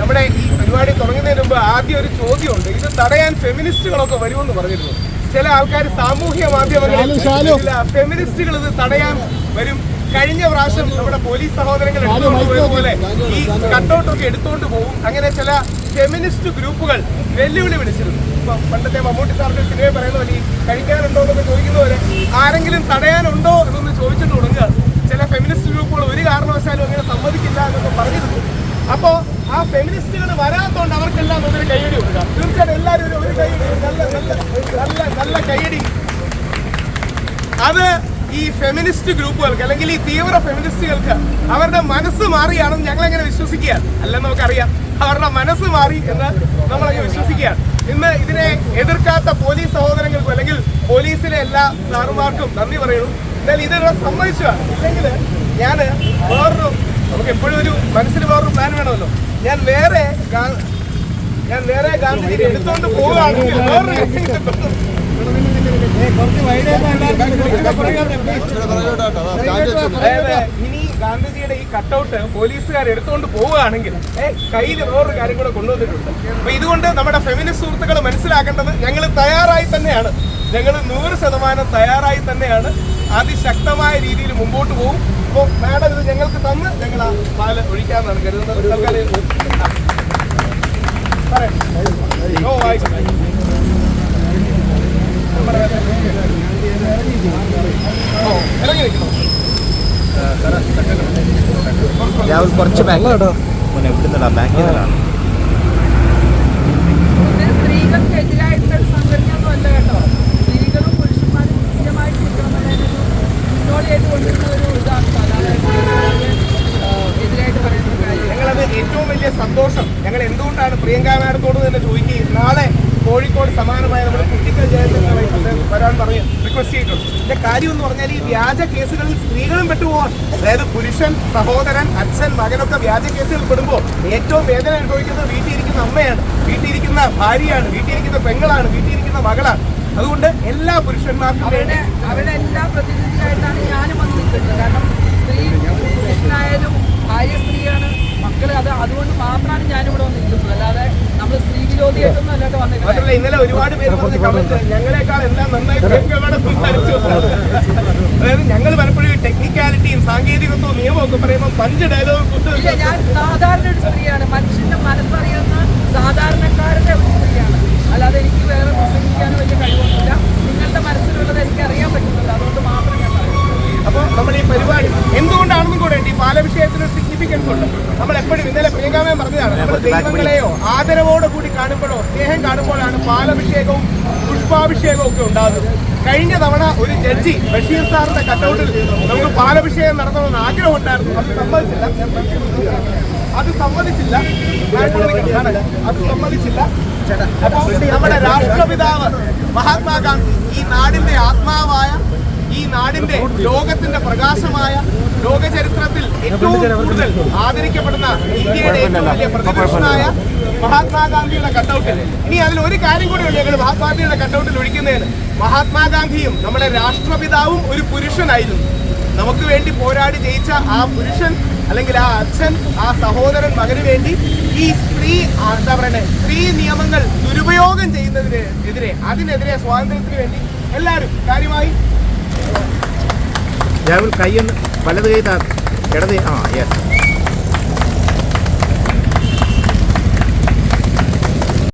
നമ്മുടെ ഈ പരിപാടി തുടങ്ങുന്നതിന് മുമ്പ് ആദ്യം ഒരു ചോദ്യമുണ്ട്. ഇത് തടയാൻ ഫെമിനിസ്റ്റുകളൊക്കെ വരുമെന്ന് പറഞ്ഞിരുന്നു. ചില ആൾക്കാർ സാമൂഹ്യ മാധ്യമങ്ങളിൽ ചില ഫെമിനിസ്റ്റുകൾ ഇത് തടയാൻ വരും. കഴിഞ്ഞ പ്രാവശ്യം നമ്മുടെ പോലീസ് സഹോദരങ്ങൾ എടുത്തുകൊണ്ട് പോയതുപോലെ ഈ കട്ടൗട്ടൊക്കെ എടുത്തുകൊണ്ട് പോകും അങ്ങനെ ചില ഫെമിനിസ്റ്റ് ഗ്രൂപ്പുകൾ വെല്ലുവിളി വിളിച്ചിരുന്നു. ഇപ്പൊ പണ്ടത്തെ മമ്മൂട്ടി സാറിന്റെ സിനിമ പറയുന്ന പോലെ ഈ കഴിക്കാനുണ്ടോ എന്നൊക്കെ ചോദിക്കുന്ന പോലെ ആരെങ്കിലും തടയാനുണ്ടോ എന്നൊന്ന് ചോദിച്ചിട്ട് തുടങ്ങുക. ചില ഫെമിനിസ്റ്റ് ഗ്രൂപ്പുകൾ ഒരു കാരണവശാലും അങ്ങനെ സമ്മതിക്കില്ല എന്നൊക്കെ പറഞ്ഞിരുന്നു. അപ്പോ ആ ഫെമിനിസ്റ്റുകൾ വരാത്തോണ്ട് അവർക്കെല്ലാം ഒന്നൊരു കൈയടി കൊടുക്കുക തീർച്ചയായിട്ടും എല്ലാവരും ഒരു- ഒരു കൈയടി നല്ല നല്ല നല്ല നല്ല കൈയടി അത് ഈ ഫെമിനിസ്റ്റ് ഗ്രൂപ്പുകൾക്ക് അല്ലെങ്കിൽ ഈ തീവ്ര ഫെമിനിസ്റ്റുകൾക്ക് അവരുടെ മനസ്സ് മാറിയാണെന്ന് ഞങ്ങൾ എങ്ങനെ വിശ്വസിക്കുക? അല്ലെന്ന് നമുക്കറിയാം. അവരുടെ മനസ്സ് മാറി എന്ന് നമ്മളങ്ങ് വിശ്വസിക്കുകയാണ്. ഇന്ന് ഇതിനെ എതിർക്കാത്ത പോലീസ് സഹോദരങ്ങൾക്കും അല്ലെങ്കിൽ പോലീസിലെ എല്ലാ സാറുമാർക്കും നന്ദി പറയുന്നു. എന്നാൽ ഇതിനെ സമ്മതിച്ചതാണ്. ഇല്ലെങ്കിൽ ഞാൻ വേറൊരു നമുക്ക് എപ്പോഴും ഒരു മനസ്സിൽ വേറൊരു പ്ലാൻ വേണമല്ലോ. ഞാൻ വേറെ ഞാൻ വേറെ ഗാന്ധിജി എടുത്തുകൊണ്ട് പോവുകയാണെങ്കിൽ വേറൊരു ഇനി ഗാന്ധിജിയുടെ ഈ കട്ടൗട്ട് പോലീസുകാർ എടുത്തുകൊണ്ട് പോവുകയാണെങ്കിൽ കയ്യിൽ വേറൊരു കാര്യം കൂടെ കൊണ്ടുവന്നിട്ടുണ്ട്. അപ്പൊ ഇതുകൊണ്ട് നമ്മുടെ ഫെമിനിസ്റ്റ് സുഹൃത്തുക്കൾ മനസ്സിലാക്കേണ്ടത് ഞങ്ങൾ തയ്യാറായി തന്നെയാണ്. ഞങ്ങൾ നൂറ് ശതമാനം തയ്യാറായി തന്നെയാണ്. അതിശക്തമായ രീതിയിൽ മുമ്പോട്ട് പോകും അപ്പോൾ മാഡം ഇത് ഞങ്ങൾക്ക് തന്ന് ഞങ്ങൾ ആ പാൽ ഒഴിക്കാമെന്നാണ് കരുതുന്നത്. തൽക്കാലം. പറയാം. കുറച്ച് ബാക്ക് മോനെ ഇവിടുന്നല്ല ബാക്കിൽ നിന്നാണ് ഇത് സ്ത്രീകൾക്കെതിരായിട്ടുള്ള കേട്ടോ. സ്ത്രീകളും പുരുഷന്മാരും തുല്യമായിട്ട് മുന്നോടിയായിട്ട് കൊണ്ടുവരുന്ന ഒരു ഇതാണ് അല്ലാതെ എതിരായിട്ട് പറയുന്ന ഒരു കാര്യം ഞങ്ങളത് ഏറ്റവും വലിയ സന്തോഷം ഞങ്ങൾ എന്തുകൊണ്ടാണ് മാഡത്തോട് തന്നെ ചോദിക്കുകയും നാളെ കോഴിക്കോട് സമാനമായ നമ്മുടെ കുട്ടിക്കൽ ജയത്തിൽ വരാൻ പറയും റിക്വസ്റ്റ് ചെയ്തിട്ടുണ്ട്. ഇതിന്റെ കാര്യം എന്ന് പറഞ്ഞാൽ ഈ വ്യാജ കേസുകളിൽ സ്ത്രീകളും പെട്ടുപോകാൻ അതായത് പുരുഷൻ സഹോദരൻ അച്ഛൻ മകനൊക്കെ വ്യാജ കേസുകൾ പെടുമ്പോൾ ഏറ്റവും വേദന അനുഭവിക്കുന്നത് വീട്ടിലിരിക്കുന്ന അമ്മയാണ്. വീട്ടിലിരിക്കുന്ന ഭാര്യയാണ്. വീട്ടിലിരിക്കുന്ന പെങ്ങളാണ്. വീട്ടിലിരിക്കുന്ന മകളാണ്. അതുകൊണ്ട് എല്ലാ പുരുഷന്മാർക്കും അവരുടെ അവരുടെ എല്ലാ പ്രതിനിധിയായിട്ടാണ് ഞാനും വന്ന് നിൽക്കുന്നത്. കാരണം സ്ത്രീ പുരുഷനായാലും ഭാര്യ സ്ത്രീയാണ്. മക്കൾ അത് അതുകൊണ്ട് മാത്രമാണ് ഞാനിവിടെ വന്ന് നിൽക്കുന്നത് അല്ലാതെ നമ്മൾ സ്ത്രീ വിരോധിയായിട്ടൊന്നും അല്ലാതെ വന്നിട്ടില്ല മാത്രമല്ല ഇന്നലെ ഒരുപാട് പേര് പറഞ്ഞ കമന്റ് ഞങ്ങളെക്കാൾ എല്ലാം നന്നായി പ്രിയങ്ക മാഡം സംസാരിച്ചു എന്നാണ്. അതായത് ഞങ്ങൾ പലപ്പോഴും ടെക്നിക്കാലിറ്റിയും സാങ്കേതികത്വവും നിയമവും ഒക്കെ പറയുമ്പോൾ പഞ്ച് ഡയലോഗ് ഞാൻ സാധാരണ ഒരു സ്ത്രീയാണ് മനുഷ്യന്റെ മനസ്സറിയുന്ന സാധാരണക്കാരന്റെ ഒരു സ്ത്രീയാണ് അല്ലാതെ എനിക്ക് വേറെ പ്രസംഗിക്കാനും വലിയ കഴിവൊന്നുമില്ല നിങ്ങളുടെ മനസ്സിലുള്ളത് എനിക്ക് അറിയാൻ പറ്റുന്നില്ല അതുകൊണ്ട് മാത്രം ഞാൻ പറയുന്നു അപ്പോൾ നമ്മൾ ഈ പരിപാടി എന്തുകൊണ്ടാണെന്നും കൂടെ ഉണ്ട് ഈ പാലഭിഷേകത്തിന് ഒരു സിഗ്നിഫിക്കൻസ് ഉണ്ട്. നമ്മൾ എപ്പോഴും ഇന്നലെ പ്രിയങ്കാമയം പറഞ്ഞതാണ് നമ്മൾ ദൈവങ്ങളെയോ ആദരവോടെ കൂടി കാണുമ്പോഴോ സ്നേഹം കാണുമ്പോഴാണ് പാലഭിഷേകവും പുഷ്പാഭിഷേകവും ഒക്കെ ഉണ്ടാകുന്നത്. കഴിഞ്ഞ തവണ ഒരു ജഡ്ജി ബഷീർ സാറിന്റെ കട്ടൗട്ടിൽ നമുക്ക് പാലഭിഷേകം നടത്തണമെന്ന് ആഗ്രഹം ഉണ്ടായിരുന്നു അത് സമ്മതിച്ചില്ല. അത് സമ്മതിച്ചില്ല. അത് സമ്മതിച്ചില്ല. അപ്പോൾ നമ്മുടെ രാഷ്ട്രപിതാവ് മഹാത്മാഗാന്ധി ഈ നാടിന്റെ ആത്മാവായ ഈ നാടിന്റെ ലോകത്തിന്റെ പ്രകാശമായ ലോക ചരിത്രത്തിൽ ഏറ്റവും കൂടുതൽ ആദരിക്കപ്പെടുന്ന ഇന്ത്യയുടെ ഏറ്റവും വലിയ പ്രതിപക്ഷനായ മഹാത്മാഗാന്ധിയുടെ കട്ടൗട്ടിൽ. ഇനി അതിൽ ഒരു കാര്യം കൂടി ഉണ്ട് ഞങ്ങൾ മഹാത്മാഗാന്ധിയുടെ കട്ടൗട്ടിൽ ഒഴിക്കുന്നതിന്. മഹാത്മാഗാന്ധിയും നമ്മുടെ രാഷ്ട്രപിതാവും ഒരു പുരുഷനായിരുന്നു. നമുക്ക് വേണ്ടി പോരാടി ജയിച്ച ആ പുരുഷൻ അല്ലെങ്കിൽ ആ അച്ഛൻ ആ സഹോദരൻ മകന് വേണ്ടി ഈ സ്ത്രീ എന്താ പറയുന്നത് സ്ത്രീ നിയമങ്ങൾ ദുരുപയോഗം ചെയ്യുന്നതിന് എതിരെ അതിനെതിരെ സ്വാതന്ത്ര്യത്തിന് വേണ്ടി എല്ലാവരും കാര്യമായി രാഹുൽ കൈയൊന്ന് വലത് കൈ താ ഇടത് ആ യെസ്